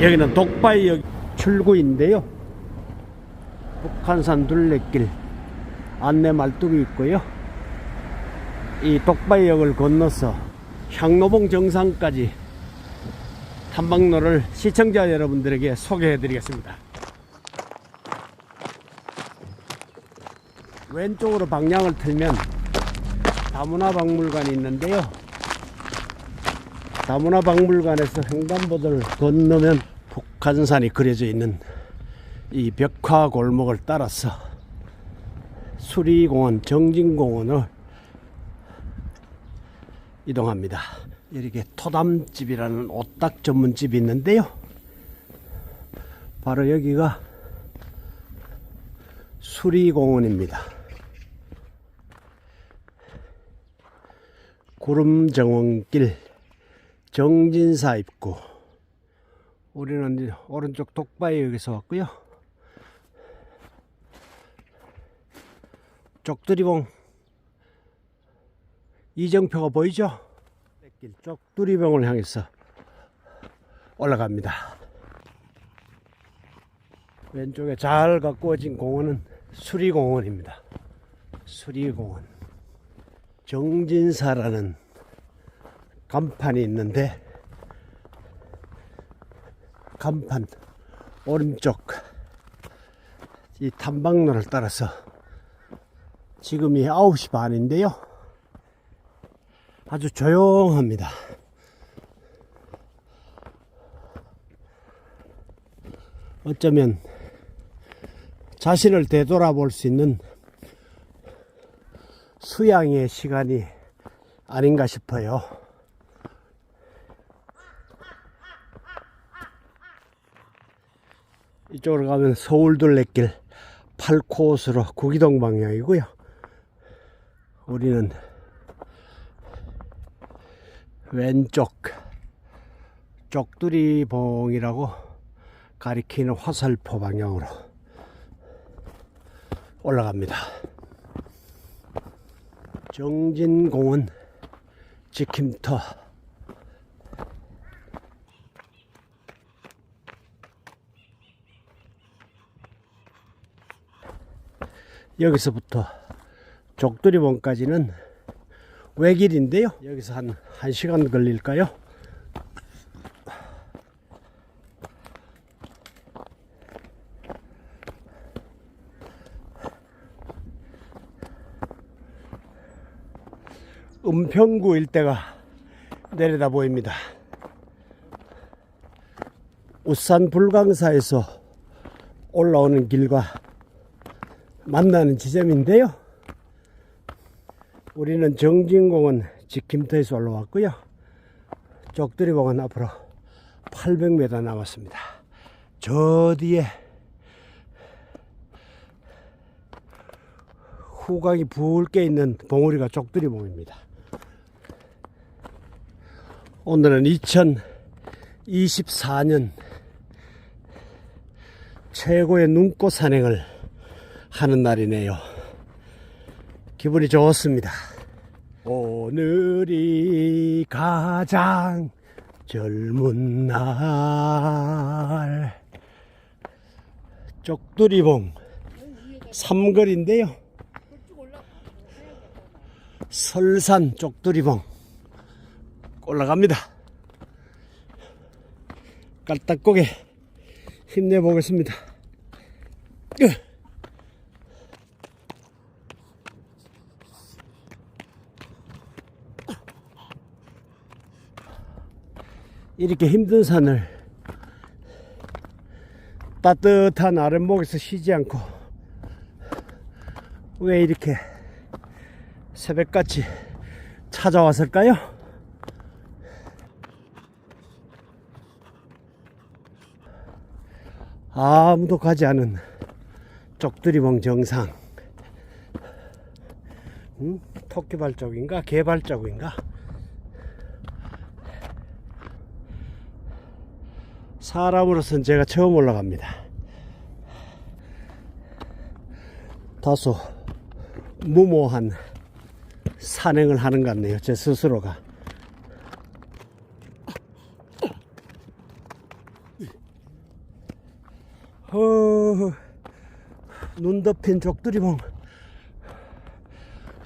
여기는 독바이역 출구인데요. 북한산 둘레길 안내 말뚝이 있고요. 이 독바이역을 건너서 향로봉 정상까지 탐방로를 시청자 여러분들에게 소개해 드리겠습니다. 왼쪽으로 방향을 틀면 다문화 박물관이 있는데요. 다문화 박물관에서 횡단보도를 건너면 북한산이 그려져 있는 이 벽화 골목을 따라서 수리공원, 정진공원을 이동합니다. 이렇게 토담집이라는 오딱 전문집이 있는데요. 바로 여기가 수리공원입니다. 구름정원길 정진사 입구 우리는 오른쪽 독바이역에서 왔고요. 쪽두리봉 이정표가 보이죠? 길 쪽두리봉을 향해서 올라갑니다. 왼쪽에 잘 가꾸어진 공원은 수리공원입니다. 수리공원. 정진사라는 간판이 있는데 간판 오른쪽 이 탐방로를 따라서 지금이 9시 반인데요. 아주 조용합니다. 어쩌면 자신을 되돌아볼 수 있는 수양의 시간이 아닌가 싶어요. 이쪽으로 가면 서울둘레길 8코스로 구기동 방향이고요. 우리는 왼쪽 쪽두리봉이라고 가리키는 화살포 방향으로 올라갑니다. 정진공원 지킴터 여기서부터 족두리봉까지는 외길인데요. 여기서 한 1시간 걸릴까요? 은평구 일대가 내려다 보입니다. 우산 불광사에서 올라오는 길과 만나는 지점인데요. 우리는 정진공원 지킴터에서 올라왔고요. 쪽두리봉은 앞으로 800m 남았습니다. 저 뒤에 후광이 붉게 있는 봉우리가 쪽두리봉입니다. 오늘은 2024년 최고의 눈꽃 산행을 하는 날이네요. 기분이 좋습니다. 오늘이 가장 젊은 날. 쪽두리봉 삼거리인데요. 설산 쪽두리봉 올라갑니다. 깔딱고개 힘내보겠습니다. 으. 이렇게 힘든 산을 따뜻한 아랫목에서 쉬지 않고 왜 이렇게 새벽같이 찾아왔을까요? 아무도 가지 않은 쪽두리봉 정상 음? 토끼 발자국인가 개 발자국인가 사람으로서는 제가 처음 올라갑니다. 다소 무모한 산행을 하는 것 같네요. 제 스스로가. 어, 눈 덮인 족두리봉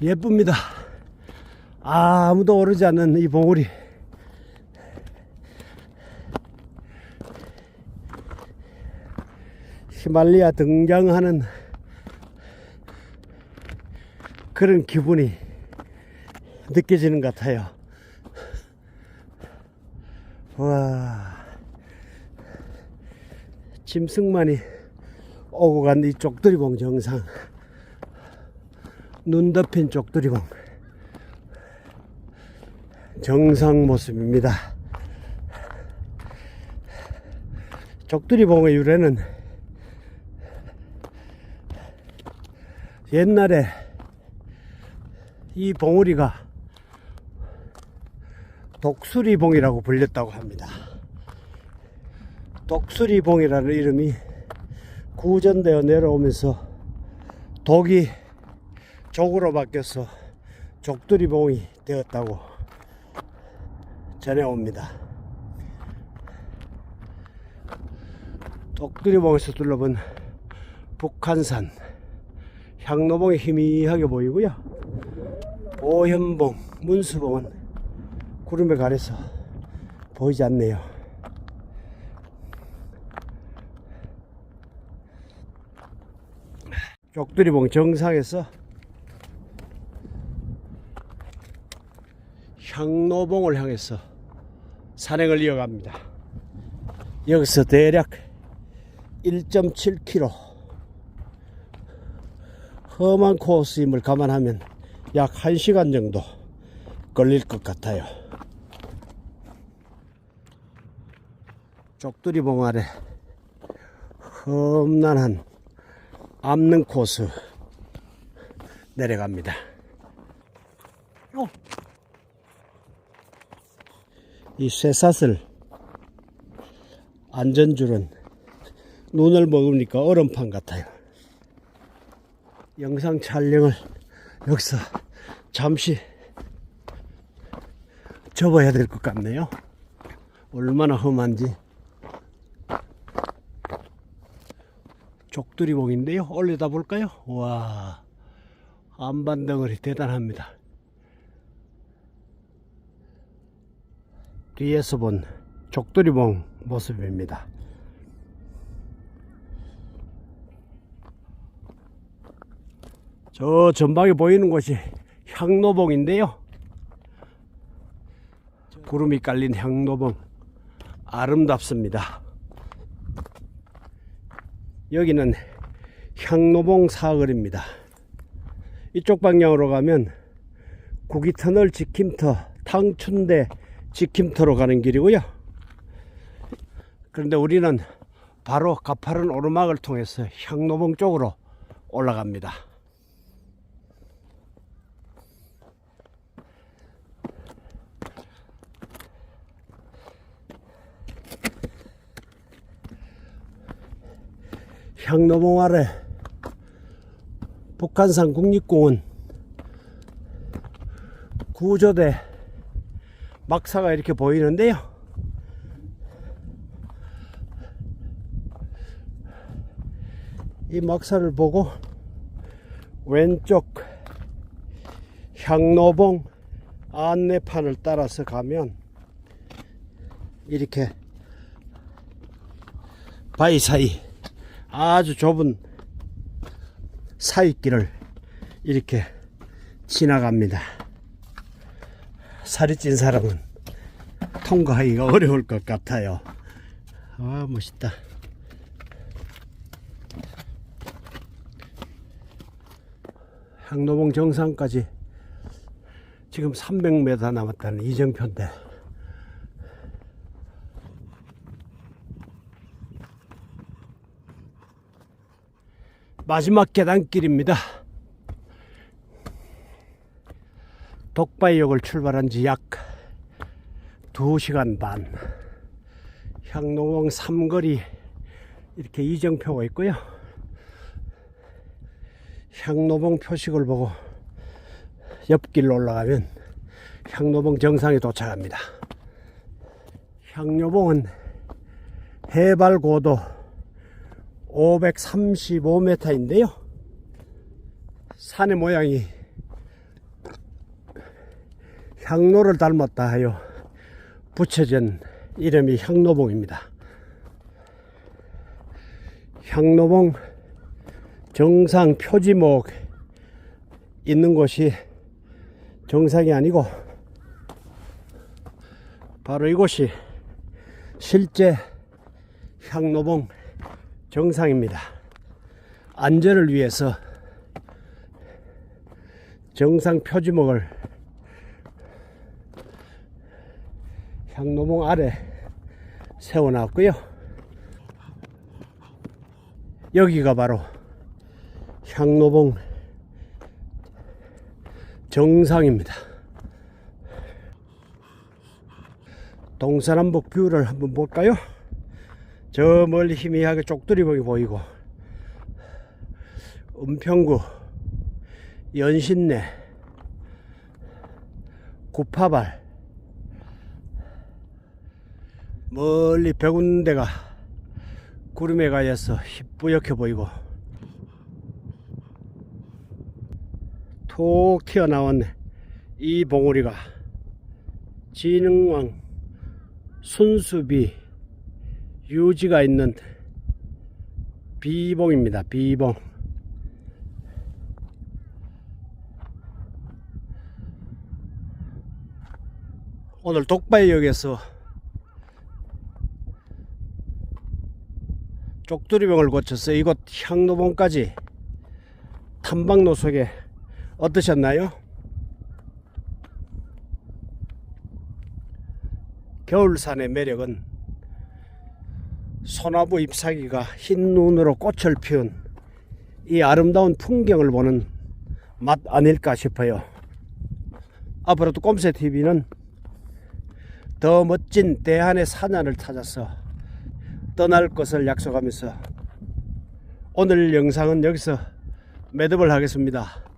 예쁩니다. 아무도 오르지 않는 이 봉우리. 히말리아 등장하는 그런 기분이 느껴지는 것 같아요. 와, 짐승만이 오고 간 이 쪽두리봉 정상. 눈 덮인 쪽두리봉. 정상 모습입니다. 쪽두리봉의 유래는 옛날에 이 봉우리가 독수리봉이라고 불렸다고 합니다. 독수리봉이라는 이름이 구전되어 내려오면서 독이 족으로 바뀌어서 족두리봉이 되었다고 전해옵니다. 독두리봉에서 둘러본 북한산 향로봉이 희미하게 보이고요. 오현봉, 문수봉은 구름에 가려서 보이지 않네요. 쪽두리봉 정상에서 향로봉을 향해서 산행을 이어갑니다. 여기서 대략 1.7km 험한 코스임을 감안하면 약 1시간 정도 걸릴 것 같아요. 쪽두리봉 아래 험난한 암릉 코스 내려갑니다. 어. 이 쇠사슬 안전줄은 눈을 먹으니까 얼음판 같아요. 영상 촬영을 여기서 잠시 접어야 될 것 같네요. 얼마나 험한지. 족두리봉인데요. 올려다 볼까요? 와, 안반덩어리 대단합니다. 뒤에서 본 족두리봉 모습입니다. 저 전방에 보이는 곳이 향로봉인데요. 구름이 깔린 향로봉 아름답습니다. 여기는 향로봉 사거리입니다. 이쪽 방향으로 가면 구기터널 지킴터 탕춘대 지킴터로 가는 길이고요. 그런데 우리는 바로 가파른 오르막을 통해서 향로봉 쪽으로 올라갑니다. 향로봉 아래 북한산 국립공원 구조대 막사가 이렇게 보이는데요. 이 막사를 보고 왼쪽 향로봉 안내판을 따라서 가면 이렇게 바위 사이 아주 좁은 사이길을 이렇게 지나갑니다. 살이 찐 사람은 통과하기가 어려울 것 같아요. 아, 멋있다. 항로봉 정상까지 지금 300m 남았다는 이정표인데 마지막 계단길입니다. 독바이역을 출발한 지 약 2시간 반. 향농봉 삼거리 이렇게 이정표가 있고요. 향로봉 표식을 보고 옆길로 올라가면 향로봉 정상에 도착합니다. 향로봉은 해발 고도 535m인데요. 산의 모양이 향로를 닮았다 하여 붙여진 이름이 향로봉입니다. 향로봉 정상 표지목 있는 곳이 정상이 아니고 바로 이곳이 실제 향로봉 정상입니다. 안전을 위해서 정상 표지목을 향로봉 아래 세워놨고요. 여기가 바로 향로봉 정상입니다. 동서남북 뷰를 한번 볼까요? 저 멀리 희미하게 쪽두리봉이 보이고 은평구 연신내 구파발 멀리 백운대가 구름에 가여서 희뿌옇게 보이고 톡 튀어나온 이 봉우리가 진흥왕 순수비 유지가 있는 비봉입니다. 비봉. 오늘 독바이역에서 쪽두리병을 거쳐서 이곳 향로봉까지 탐방로 속에 어떠셨나요? 겨울산의 매력은 소나무 잎사귀가 흰 눈으로 꽃을 피운 이 아름다운 풍경을 보는 맛 아닐까 싶어요. 앞으로도 꼼새TV는 더 멋진 대한의 사냥을 찾아서 떠날 것을 약속하면서 오늘 영상은 여기서 매듭을 하겠습니다.